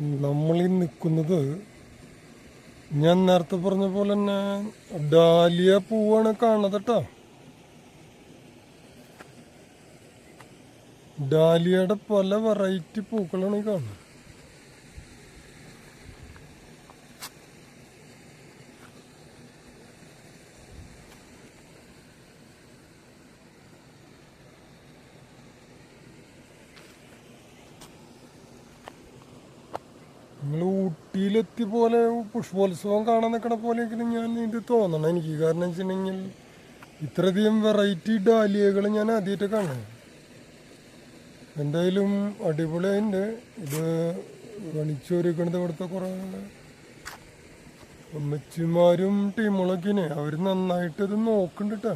നമ്മളീ നിൽക്കുന്നത് ഞാൻ നേരത്തെ പറഞ്ഞ പോലെ തന്നെ ഡാലിയ പൂവാണ് കാണുന്നത് കേട്ടോ. ഡാലിയയുടെ പല വെറൈറ്റി പൂക്കളാണ് ഈ കാണുന്നത്. നിങ്ങൾ ഊട്ടിയിലെത്തി പോലെ പുഷ്പോത്സവം കാണാൻ നിൽക്കണ പോലെയൊക്കെയാണ് ഞാൻ ഇത് തോന്നണം. എനിക്ക് കാരണം വെച്ചിട്ടുണ്ടെങ്കിൽ ഇത്രയധികം വെറൈറ്റി ഡാലിയകൾ ഞാൻ ആദ്യമായിട്ട് കാണുന്നത്. എന്തായാലും അടിപൊളിയായിട്ടുണ്ട്. ഇത് ഗണിച്ചൊരുക്കണത് ഇവിടുത്തെ കുറേ അമ്മച്ചിമാരും ടീമുകളൊക്കെ അവർ നന്നായിട്ട് ഇത് നോക്കുന്നുണ്ട് കേട്ടോ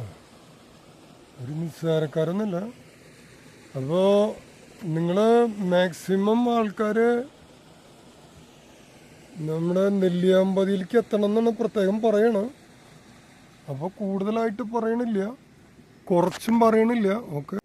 ഒരു നിസ്സാരക്കാരൊന്നുമില്ല. അപ്പോൾ നിങ്ങൾ മാക്സിമം ആൾക്കാർ നമ്മുടെ നെല്ലിയാമ്പതിയിലേക്ക് എത്തണം എന്നാണ് പ്രത്യേകം പറയണത് അപ്പോൾ കൂടുതലായിട്ട് പറയണില്ല. കുറച്ചും പറയണില്ല. ഓക്കെ.